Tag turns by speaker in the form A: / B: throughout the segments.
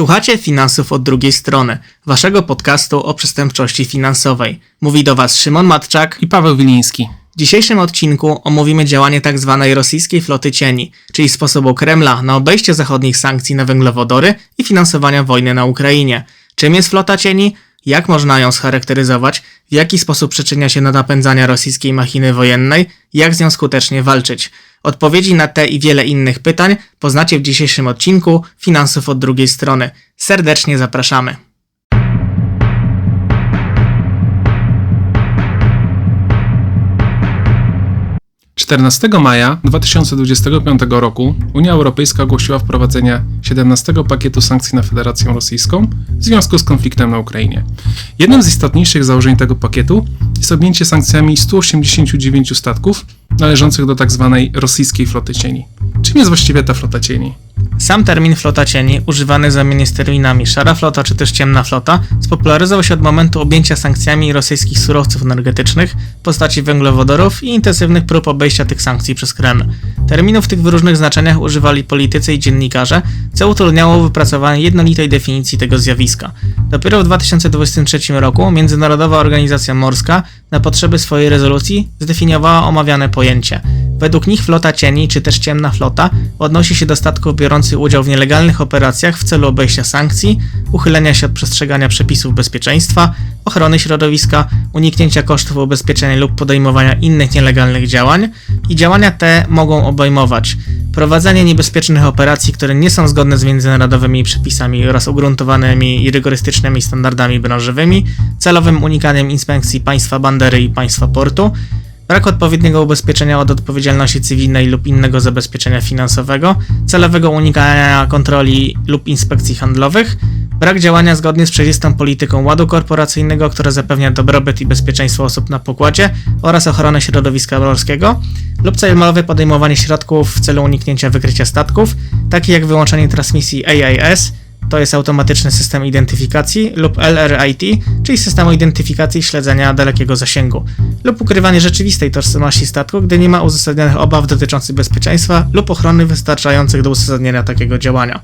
A: Słuchacie finansów od drugiej strony, waszego podcastu o przestępczości finansowej. Mówi do was Szymon Matczak.
B: i Paweł Wiliński.
A: W dzisiejszym odcinku omówimy działanie tzw. rosyjskiej floty cieni, czyli sposobu Kremla na obejście zachodnich sankcji na węglowodory i finansowania wojny na Ukrainie. Czym jest flota cieni? Jak można ją scharakteryzować? W jaki sposób przyczynia się do napędzania rosyjskiej machiny wojennej? Jak z nią skutecznie walczyć? Odpowiedzi na te i wiele innych pytań poznacie w dzisiejszym odcinku Finansów od drugiej strony. Serdecznie zapraszamy.
B: 14 maja 2025 roku Unia Europejska ogłosiła wprowadzenie 17 pakietu sankcji na Federację Rosyjską w związku z konfliktem na Ukrainie. Jednym z istotniejszych założeń tego pakietu jest objęcie sankcjami 189 statków należących do tzw. rosyjskiej floty cieni. Czym jest właściwie ta flota cieni?
A: Sam termin flota cieni, używany zamiennie z terminami szara flota czy też ciemna flota, spopularyzował się od momentu objęcia sankcjami rosyjskich surowców energetycznych w postaci węglowodorów i intensywnych prób obejścia tych sankcji przez Kreml. Terminów w tych różnych znaczeniach używali politycy i dziennikarze, co utrudniało wypracowanie jednolitej definicji tego zjawiska. Dopiero w 2023 roku Międzynarodowa Organizacja Morska na potrzeby swojej rezolucji zdefiniowała omawiane pojęcie. Według nich flota cieni, czy też ciemna flota, odnosi się do statków biorących udział w nielegalnych operacjach w celu obejścia sankcji, uchylenia się od przestrzegania przepisów bezpieczeństwa, ochrony środowiska, uniknięcia kosztów ubezpieczenia lub podejmowania innych nielegalnych działań i działania te mogą obejmować prowadzenie niebezpiecznych operacji, które nie są zgodne z międzynarodowymi przepisami oraz ugruntowanymi i rygorystycznymi standardami branżowymi, celowym unikaniem inspekcji państwa bandery i państwa portu, brak odpowiedniego ubezpieczenia od odpowiedzialności cywilnej lub innego zabezpieczenia finansowego, celowego unikania kontroli lub inspekcji handlowych, brak działania zgodnie z przejrzystą polityką ładu korporacyjnego, która zapewnia dobrobyt i bezpieczeństwo osób na pokładzie oraz ochronę środowiska morskiego, lub celowe podejmowanie środków w celu uniknięcia wykrycia statków, takie jak wyłączenie transmisji AIS, to jest automatyczny system identyfikacji, lub LRIT, czyli systemu identyfikacji śledzenia dalekiego zasięgu, lub ukrywanie rzeczywistej tożsamości statku, gdy nie ma uzasadnionych obaw dotyczących bezpieczeństwa lub ochrony wystarczających do uzasadnienia takiego działania.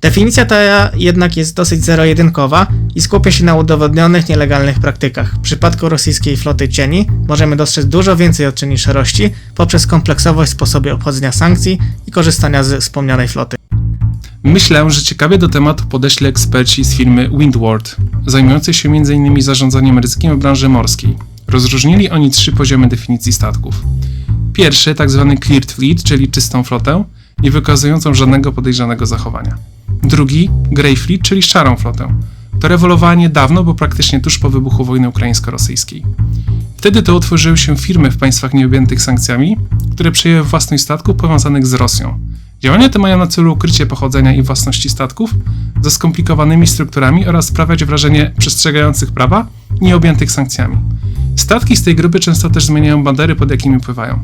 A: Definicja ta jednak jest dosyć zero-jedynkowa i skupia się na udowodnionych nielegalnych praktykach. W przypadku rosyjskiej floty cieni możemy dostrzec dużo więcej odczyni szarości poprzez kompleksowość sposobu obchodzenia sankcji i korzystania z wspomnianej floty.
B: Myślę, że ciekawie do tematu podeszli eksperci z firmy Windward, zajmującej się m.in. zarządzaniem ryzykiem w branży morskiej. Rozróżnili oni trzy poziomy definicji statków. Pierwszy, tzw. Tak cleared fleet, czyli czystą flotę, nie wykazującą żadnego podejrzanego zachowania. Drugi, grey fleet, czyli szarą flotę. To rewolowała niedawno, bo praktycznie tuż po wybuchu wojny ukraińsko-rosyjskiej. Wtedy to utworzyły się firmy w państwach nieobjętych sankcjami, które przejęły własność statków powiązanych z Rosją. Działania te mają na celu ukrycie pochodzenia i własności statków ze skomplikowanymi strukturami oraz sprawiać wrażenie przestrzegających prawa nieobjętych sankcjami. Statki z tej grupy często też zmieniają bandery, pod jakimi pływają.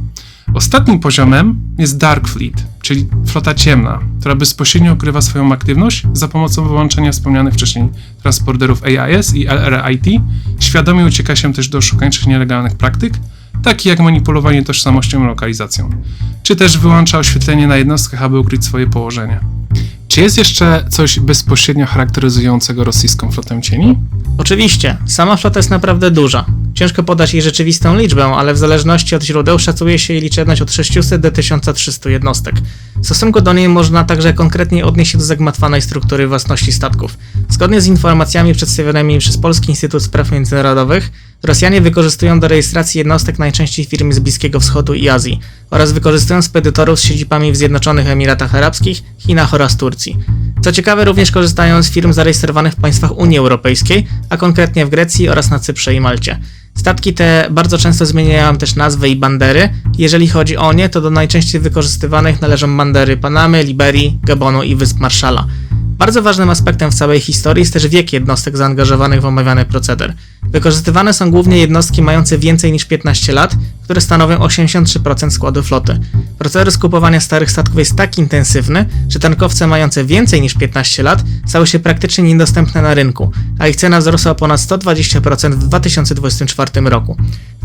B: Ostatnim poziomem jest Dark Fleet, czyli flota ciemna, która bezpośrednio ukrywa swoją aktywność za pomocą wyłączenia wspomnianych wcześniej transporterów AIS i LRIT, świadomie ucieka się też do szukańczych nielegalnych praktyk, takich jak manipulowanie tożsamością i lokalizacją, czy też wyłącza oświetlenie na jednostkach, aby ukryć swoje położenie. Czy jest jeszcze coś bezpośrednio charakteryzującego rosyjską flotę cieni?
A: Oczywiście, sama flota jest naprawdę duża. Ciężko podać jej rzeczywistą liczbę, ale w zależności od źródeł szacuje się jej liczebność od 600 do 1300 jednostek. W stosunku do niej można także konkretnie odnieść się do zagmatwanej struktury własności statków. Zgodnie z informacjami przedstawionymi przez Polski Instytut Spraw Międzynarodowych, Rosjanie wykorzystują do rejestracji jednostek najczęściej firmy z Bliskiego Wschodu i Azji oraz wykorzystują spedytorów z siedzibami w Zjednoczonych Emiratach Arabskich, Chinach oraz Turcji. Co ciekawe, również korzystają z firm zarejestrowanych w państwach Unii Europejskiej, a konkretnie w Grecji oraz na Cyprze i Malcie. Statki te bardzo często zmieniają też nazwy i bandery. Jeżeli chodzi o nie, to do najczęściej wykorzystywanych należą bandery Panamy, Liberii, Gabonu i Wysp Marszala. Bardzo ważnym aspektem w całej historii jest też wiek jednostek zaangażowanych w omawiany proceder. Wykorzystywane są głównie jednostki mające więcej niż 15 lat, które stanowią 83% składu floty. Proceder skupowania starych statków jest tak intensywny, że tankowce mające więcej niż 15 lat stały się praktycznie niedostępne na rynku, a ich cena wzrosła o ponad 120% w 2024 roku.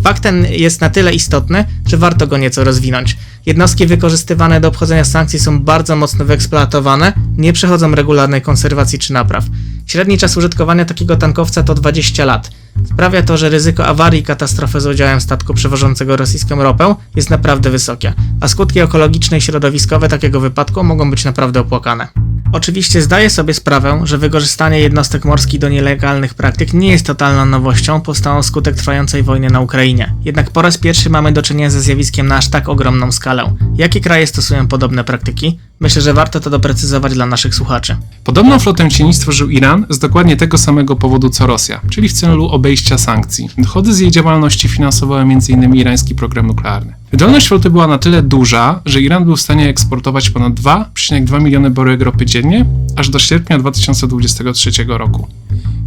A: Fakt ten jest na tyle istotny, że warto go nieco rozwinąć. Jednostki wykorzystywane do obchodzenia sankcji są bardzo mocno wyeksploatowane, nie przechodzą regularnej konserwacji czy napraw. Średni czas użytkowania takiego tankowca to 20 lat. Sprawia to, że ryzyko awarii i katastrofy z udziałem statku przewożącego rosyjską ropę jest naprawdę wysokie, a skutki ekologiczne i środowiskowe takiego wypadku mogą być naprawdę opłakane. Oczywiście zdaję sobie sprawę, że wykorzystanie jednostek morskich do nielegalnych praktyk nie jest totalną nowością powstałą wskutek trwającej wojny na Ukrainie. Jednak po raz pierwszy mamy do czynienia ze zjawiskiem na aż tak ogromną skalę. Jakie kraje stosują podobne praktyki? Myślę, że warto to doprecyzować dla naszych słuchaczy.
B: Podobną flotę cieni stworzył Iran z dokładnie tego samego powodu co Rosja, czyli w celu obejścia sankcji. Dochody z jej działalności finansowały m.in. irański program nuklearny. Wydolność floty była na tyle duża, że Iran był w stanie eksportować ponad 2,2 miliony baryłek ropy dziennie aż do sierpnia 2023 roku.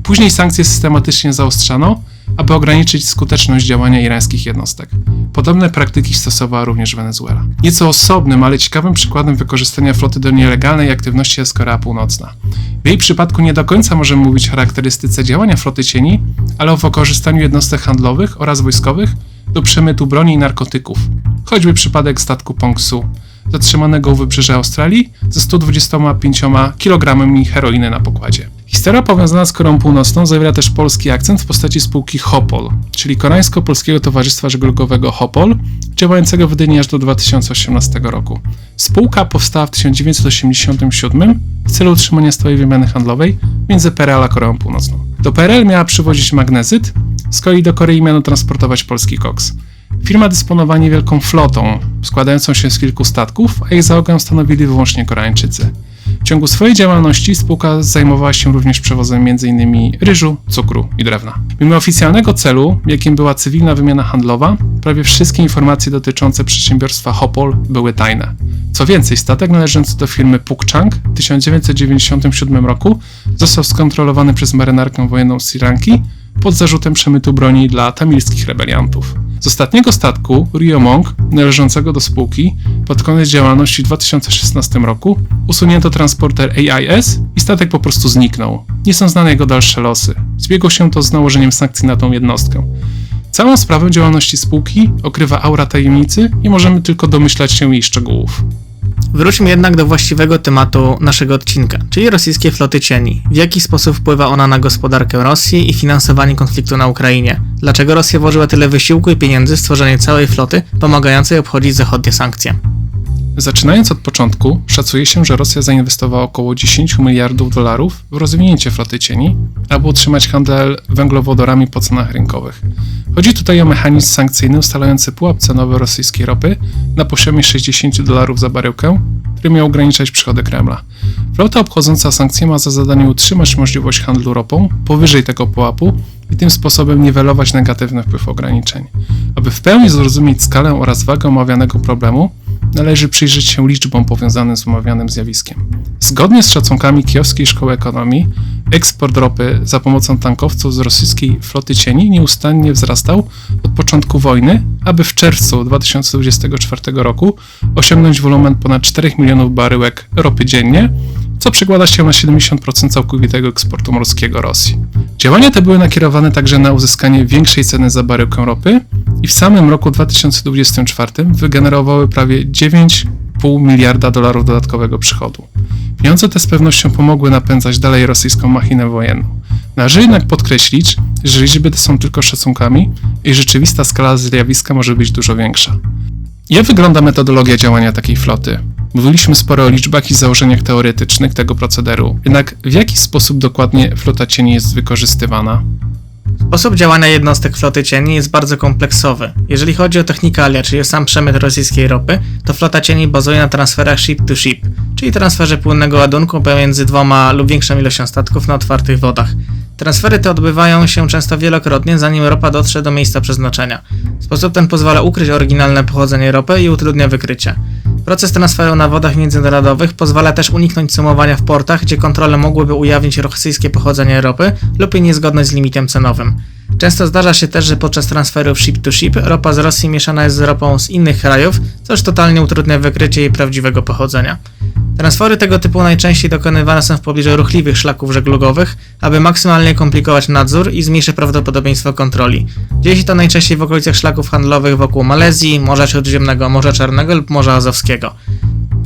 B: Później sankcje systematycznie zaostrzano, aby ograniczyć skuteczność działania irańskich jednostek. Podobne praktyki stosowała również Wenezuela. Nieco osobnym, ale ciekawym przykładem wykorzystania floty do nielegalnej aktywności jest Korea Północna. W jej przypadku nie do końca możemy mówić o charakterystyce działania floty cieni, ale o wykorzystaniu jednostek handlowych oraz wojskowych do przemytu broni i narkotyków. Choćby przypadek statku Pongsu, zatrzymanego u wybrzeża Australii ze 125 kg heroiny na pokładzie. Historia powiązana z Koreą Północną zawiera też polski akcent w postaci spółki Hopol, czyli Koreańsko-Polskiego Towarzystwa Żeglugowego Hopol, działającego w Gdyni aż do 2018 roku. Spółka powstała w 1987 w celu utrzymania stałej wymiany handlowej między PRL a Koreą Północną. Do PRL miała przywozić magnezyt, z kolei do Korei miano transportować polski koks. Firma dysponowała niewielką flotą, składającą się z kilku statków, a jej załogę stanowili wyłącznie Koreańczycy. W ciągu swojej działalności spółka zajmowała się również przewozem m.in. ryżu, cukru i drewna. Mimo oficjalnego celu, jakim była cywilna wymiana handlowa, prawie wszystkie informacje dotyczące przedsiębiorstwa Hopol były tajne. Co więcej, statek należący do firmy Pukchang w 1997 roku został skontrolowany przez marynarkę wojenną Sri Lanki pod zarzutem przemytu broni dla tamilskich rebeliantów. Z ostatniego statku, Rio Monk, należącego do spółki, pod koniec działalności w 2016 roku usunięto transporter AIS i statek po prostu zniknął. Nie są znane jego dalsze losy. Zbiegło się to z nałożeniem sankcji na tą jednostkę. Całą sprawę działalności spółki okrywa aura tajemnicy i możemy tylko domyślać się jej szczegółów.
A: Wróćmy jednak do właściwego tematu naszego odcinka, czyli rosyjskiej floty cieni. W jaki sposób wpływa ona na gospodarkę Rosji i finansowanie konfliktu na Ukrainie? Dlaczego Rosja włożyła tyle wysiłku i pieniędzy w stworzenie całej floty pomagającej obchodzić zachodnie sankcje?
B: Zaczynając od początku, szacuje się, że Rosja zainwestowała około 10 miliardów dolarów w rozwinięcie floty cieni, aby utrzymać handel węglowodorami po cenach rynkowych. Chodzi tutaj o mechanizm sankcyjny ustalający pułap cenowy rosyjskiej ropy na poziomie 60 dolarów za baryłkę, który miał ograniczać przychody Kremla. Flota obchodząca sankcje ma za zadanie utrzymać możliwość handlu ropą powyżej tego pułapu i tym sposobem niwelować negatywny wpływ ograniczeń. Aby w pełni zrozumieć skalę oraz wagę omawianego problemu, należy przyjrzeć się liczbom powiązanym z omawianym zjawiskiem. Zgodnie z szacunkami Kijowskiej Szkoły Ekonomii, eksport ropy za pomocą tankowców z rosyjskiej floty cieni nieustannie wzrastał od początku wojny, aby w czerwcu 2024 roku osiągnąć wolumen ponad 4 milionów baryłek ropy dziennie, co przekłada się na 70% całkowitego eksportu morskiego Rosji. Działania te były nakierowane także na uzyskanie większej ceny za baryłkę ropy i w samym roku 2024 wygenerowały prawie 9,5 miliarda dolarów dodatkowego przychodu. Pieniądze te z pewnością pomogły napędzać dalej rosyjską machinę wojenną. Należy jednak podkreślić, że liczby te są tylko szacunkami i rzeczywista skala zjawiska może być dużo większa. Jak wygląda metodologia działania takiej floty? Mówiliśmy sporo o liczbach i założeniach teoretycznych tego procederu, jednak w jaki sposób dokładnie flota cieni jest wykorzystywana?
A: Sposób działania jednostek floty cieni jest bardzo kompleksowy. Jeżeli chodzi o technikalia, czyli o sam przemyt rosyjskiej ropy, to flota cieni bazuje na transferach ship to ship, czyli transferze płynnego ładunku pomiędzy dwoma lub większą ilością statków na otwartych wodach. Transfery te odbywają się często wielokrotnie, zanim ropa dotrze do miejsca przeznaczenia. Sposób ten pozwala ukryć oryginalne pochodzenie ropy i utrudnia wykrycie. Proces transferu na wodach międzynarodowych pozwala też uniknąć sumowania w portach, gdzie kontrole mogłyby ujawnić rosyjskie pochodzenie ropy lub jej niezgodność z limitem cenowym. Często zdarza się też, że podczas transferów ship-to-ship ropa z Rosji mieszana jest z ropą z innych krajów, co już totalnie utrudnia wykrycie jej prawdziwego pochodzenia. Transfery tego typu najczęściej dokonywane są w pobliżu ruchliwych szlaków żeglugowych, aby maksymalnie komplikować nadzór i zmniejszyć prawdopodobieństwo kontroli. Dzieje się to najczęściej w okolicach szlaków handlowych wokół Malezji, Morza Śródziemnego, Morza Czarnego lub Morza Azowskiego.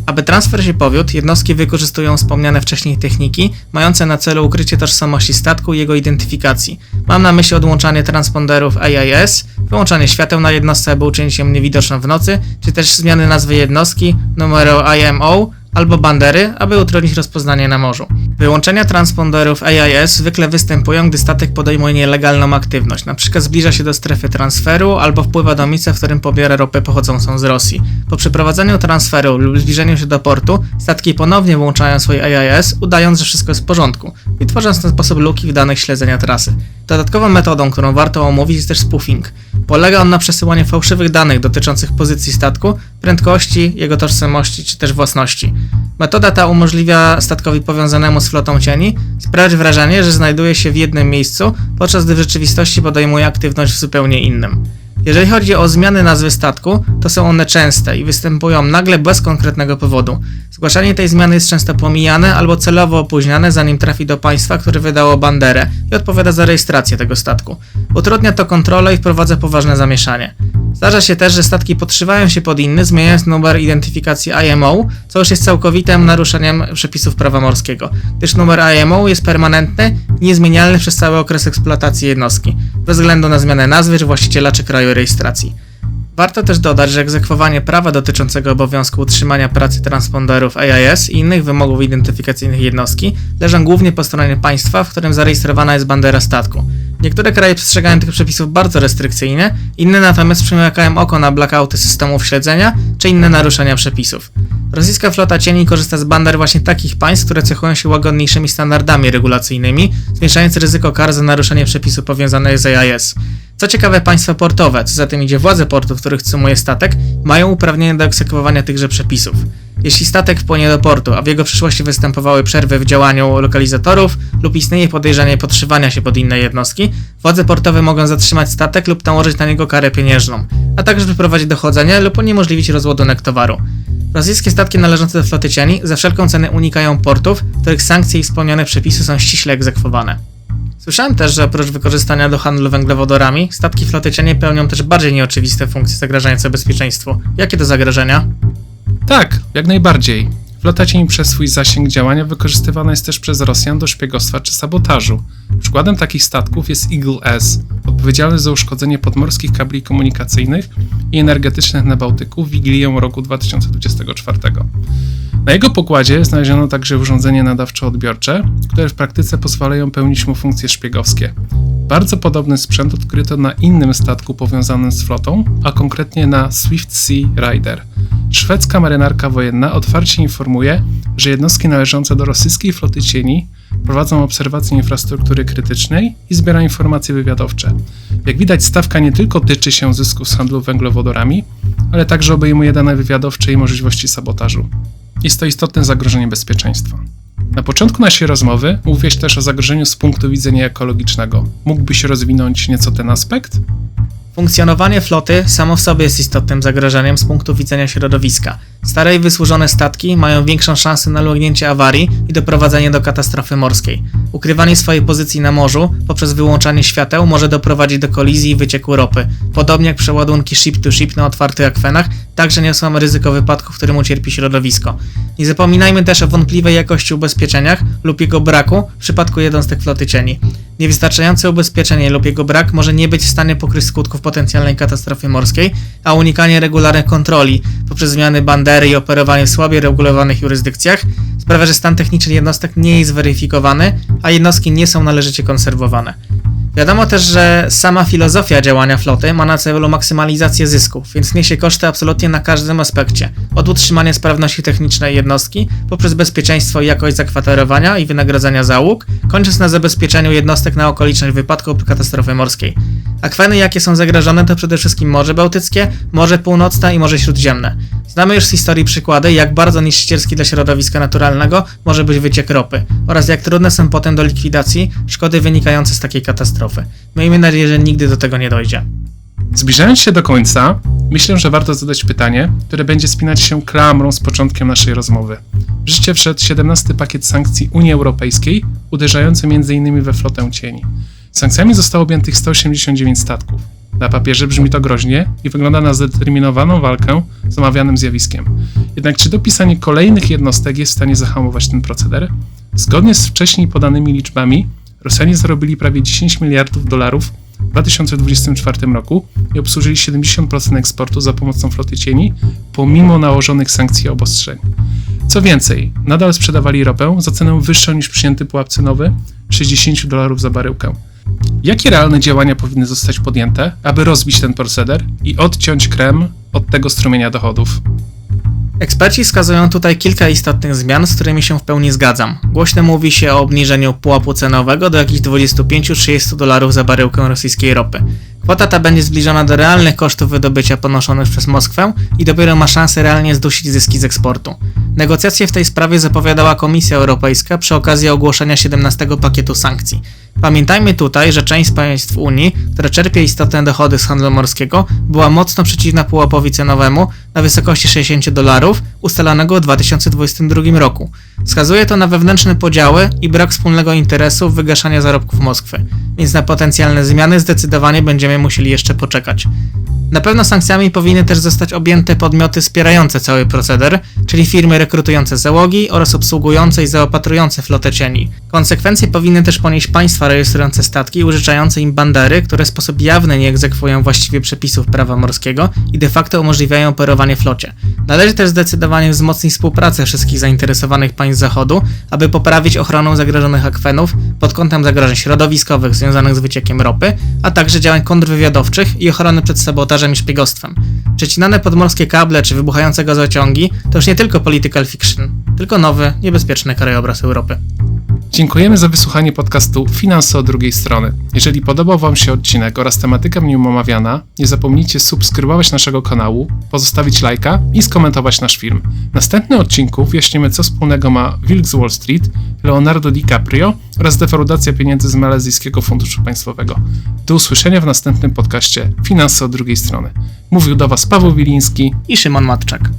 A: Aby transfer się powiódł, jednostki wykorzystują wspomniane wcześniej techniki, mające na celu ukrycie tożsamości statku i jego identyfikacji. Mam na myśli odłączanie transponderów AIS, wyłączanie świateł na jednostce, aby uczynić ją niewidoczną w nocy, czy też zmiany nazwy jednostki, numeru IMO albo bandery, aby utrudnić rozpoznanie na morzu. Wyłączenia transponderów AIS zwykle występują, gdy statek podejmuje nielegalną aktywność, np. zbliża się do strefy transferu albo wpływa do miejsca, w którym pobiera ropę pochodzącą z Rosji. Po przeprowadzeniu transferu lub zbliżeniu się do portu, statki ponownie włączają swoje AIS, udając, że wszystko jest w porządku i tworząc w ten sposób luki w danych śledzenia trasy. Dodatkową metodą, którą warto omówić jest też spoofing. Polega on na przesyłaniu fałszywych danych dotyczących pozycji statku, prędkości, jego tożsamości czy też własności. Metoda ta umożliwia statkowi powiązanemu z flotą cieni sprawiać wrażenie, że znajduje się w jednym miejscu, podczas gdy w rzeczywistości podejmuje aktywność w zupełnie innym. Jeżeli chodzi o zmiany nazwy statku, to są one częste i występują nagle bez konkretnego powodu. Zgłaszanie tej zmiany jest często pomijane albo celowo opóźniane, zanim trafi do państwa, które wydało banderę i odpowiada za rejestrację tego statku. Utrudnia to kontrolę i wprowadza poważne zamieszanie. Zdarza się też, że statki podszywają się pod inny, zmieniając numer identyfikacji IMO, co już jest całkowitym naruszeniem przepisów prawa morskiego, gdyż numer IMO jest permanentny niezmienialny przez cały okres eksploatacji jednostki, bez względu na zmianę nazwy czy właściciela czy kraju rejestracji. Warto też dodać, że egzekwowanie prawa dotyczącego obowiązku utrzymania pracy transponderów AIS i innych wymogów identyfikacyjnych jednostki leżą głównie po stronie państwa, w którym zarejestrowana jest bandera statku. Niektóre kraje przestrzegają tych przepisów bardzo restrykcyjnie, inne natomiast przymykają oko na blackouty systemów śledzenia czy inne naruszenia przepisów. Rosyjska flota cieni korzysta z bander właśnie takich państw, które cechują się łagodniejszymi standardami regulacyjnymi, zmniejszając ryzyko kar za naruszenie przepisów powiązanych z AIS. Co ciekawe, państwa portowe, co za tym idzie władze portu, w których cumuje statek, mają uprawnienie do egzekwowania tychże przepisów. Jeśli statek wpłynie do portu, a w jego przyszłości występowały przerwy w działaniu lokalizatorów lub istnieje podejrzenie podszywania się pod inne jednostki, władze portowe mogą zatrzymać statek lub nałożyć na niego karę pieniężną, a także wyprowadzić dochodzenie lub uniemożliwić rozładunek towaru. Rosyjskie statki należące do floty cieni za wszelką cenę unikają portów, których sankcje i wspomniane przepisy są ściśle egzekwowane. Słyszałem też, że oprócz wykorzystania do handlu węglowodorami, statki floty cieni pełnią też bardziej nieoczywiste funkcje zagrażające bezpieczeństwu. Jakie to zagrożenia?
B: Tak, jak najbardziej. Flota cieni przez swój zasięg działania wykorzystywana jest też przez Rosjan do szpiegostwa czy sabotażu. Przykładem takich statków jest Eagle S, odpowiedzialny za uszkodzenie podmorskich kabli komunikacyjnych i energetycznych na Bałtyku w Wigilię roku 2024. Na jego pokładzie znaleziono także urządzenie nadawczo-odbiorcze, które w praktyce pozwalają pełnić mu funkcje szpiegowskie. Bardzo podobny sprzęt odkryto na innym statku powiązanym z flotą, a konkretnie na Swift Sea Rider. Szwedzka marynarka wojenna otwarcie informuje, że jednostki należące do rosyjskiej floty cieni prowadzą obserwacje infrastruktury krytycznej i zbiera informacje wywiadowcze. Jak widać, stawka nie tylko tyczy się zysków z handlu węglowodorami, ale także obejmuje dane wywiadowcze i możliwości sabotażu. Jest to istotne zagrożenie bezpieczeństwa. Na początku naszej rozmowy mówiłeś też o zagrożeniu z punktu widzenia ekologicznego. Mógłbyś rozwinąć nieco ten aspekt?
A: Funkcjonowanie floty samo w sobie jest istotnym zagrożeniem z punktu widzenia środowiska. Stare i wysłużone statki mają większą szansę na ulegnięcie awarii i doprowadzenie do katastrofy morskiej. Ukrywanie swojej pozycji na morzu poprzez wyłączanie świateł może doprowadzić do kolizji i wycieku ropy. Podobnie jak przeładunki ship-to-ship na otwartych akwenach, także niosą ryzyko wypadku, w którym ucierpi środowisko. Nie zapominajmy też o wątpliwej jakości ubezpieczeniach lub jego braku w przypadku jednostek floty cieni. Niewystarczające ubezpieczenie lub jego brak może nie być w stanie pokryć skutków potencjalnej katastrofy morskiej, a unikanie regularnych kontroli poprzez zmiany bandery i operowanie w słabiej regulowanych jurysdykcjach sprawia, że stan techniczny jednostek nie jest zweryfikowany, a jednostki nie są należycie konserwowane. Wiadomo też, że sama filozofia działania floty ma na celu maksymalizację zysków, więc niesie koszty absolutnie na każdym aspekcie. Od utrzymania sprawności technicznej jednostki, poprzez bezpieczeństwo i jakość zakwaterowania i wynagradzania załóg, kończąc na zabezpieczeniu jednostek na okoliczność wypadku lub katastrofy morskiej. Akweny, jakie są zagrożone, to przede wszystkim Morze Bałtyckie, Morze Północne i Morze Śródziemne. Znamy już z historii przykłady, jak bardzo niszczycielski dla środowiska naturalnego może być wyciek ropy oraz jak trudne są potem do likwidacji szkody wynikające z takiej katastrofy. Miejmy nadzieję, że nigdy do tego nie dojdzie.
B: Zbliżając się do końca, myślę, że warto zadać pytanie, które będzie spinać się klamrą z początkiem naszej rozmowy. W życie wszedł 17 pakiet sankcji Unii Europejskiej, uderzający m.in. we flotę cieni. Sankcjami zostało objętych 189 statków. Na papierze brzmi to groźnie i wygląda na zdeterminowaną walkę z omawianym zjawiskiem. Jednak czy dopisanie kolejnych jednostek jest w stanie zahamować ten proceder? Zgodnie z wcześniej podanymi liczbami, Rosjanie zarobili prawie 10 miliardów dolarów w 2024 roku i obsłużyli 70% eksportu za pomocą floty cieni, pomimo nałożonych sankcji i obostrzeń. Co więcej, nadal sprzedawali ropę za cenę wyższą niż przyjęty pułap cenowy 60 dolarów za baryłkę. Jakie realne działania powinny zostać podjęte, aby rozbić ten proceder i odciąć Kreml od tego strumienia dochodów?
A: Eksperci wskazują tutaj kilka istotnych zmian, z którymi się w pełni zgadzam. Głośno mówi się o obniżeniu pułapu cenowego do jakichś 25-30 dolarów za baryłkę rosyjskiej ropy. Kwota ta będzie zbliżona do realnych kosztów wydobycia ponoszonych przez Moskwę i dopiero ma szansę realnie zdusić zyski z eksportu. Negocjacje w tej sprawie zapowiadała Komisja Europejska przy okazji ogłoszenia 17 pakietu sankcji. Pamiętajmy tutaj, że część państw Unii, które czerpie istotne dochody z handlu morskiego, była mocno przeciwna pułapowi cenowemu na wysokości 60 dolarów ustalanego w 2022 roku. Wskazuje to na wewnętrzne podziały i brak wspólnego interesu w wygaszania zarobków Moskwy, więc na potencjalne zmiany zdecydowanie będziemy musieli jeszcze poczekać. Na pewno sankcjami powinny też zostać objęte podmioty wspierające cały proceder, czyli firmy rekrutujące załogi oraz obsługujące i zaopatrujące flotę cieni. Konsekwencje powinny też ponieść państwa rejestrujące statki i użyczające im bandery, które w sposób jawny nie egzekwują właściwie przepisów prawa morskiego i de facto umożliwiają operowanie flocie. Należy też zdecydowanie wzmocnić współpracę wszystkich zainteresowanych państw Zachodu, aby poprawić ochronę zagrożonych akwenów pod kątem zagrożeń środowiskowych związanych z wyciekiem ropy, a także działań kontrwywiadowczych i ochrony przed sabotażem i szpiegostwem. Przecinane podmorskie kable czy wybuchające gazociągi to już nie tylko political fiction, tylko nowy, niebezpieczny krajobraz Europy.
B: Dziękujemy za wysłuchanie podcastu Finanse od drugiej strony. Jeżeli podobał Wam się odcinek oraz tematyka w nim omawiana, nie zapomnijcie subskrybować naszego kanału, pozostawić lajka i skomentować nasz film. W następnym odcinku wyjaśnimy, co wspólnego ma Wilk z Wall Street, Leonardo DiCaprio oraz defraudacja pieniędzy z Malezyjskiego Funduszu Państwowego. Do usłyszenia w następnym podcaście Finanse od drugiej strony. Mówił do Was Paweł Wiliński
A: I Szymon Matczak.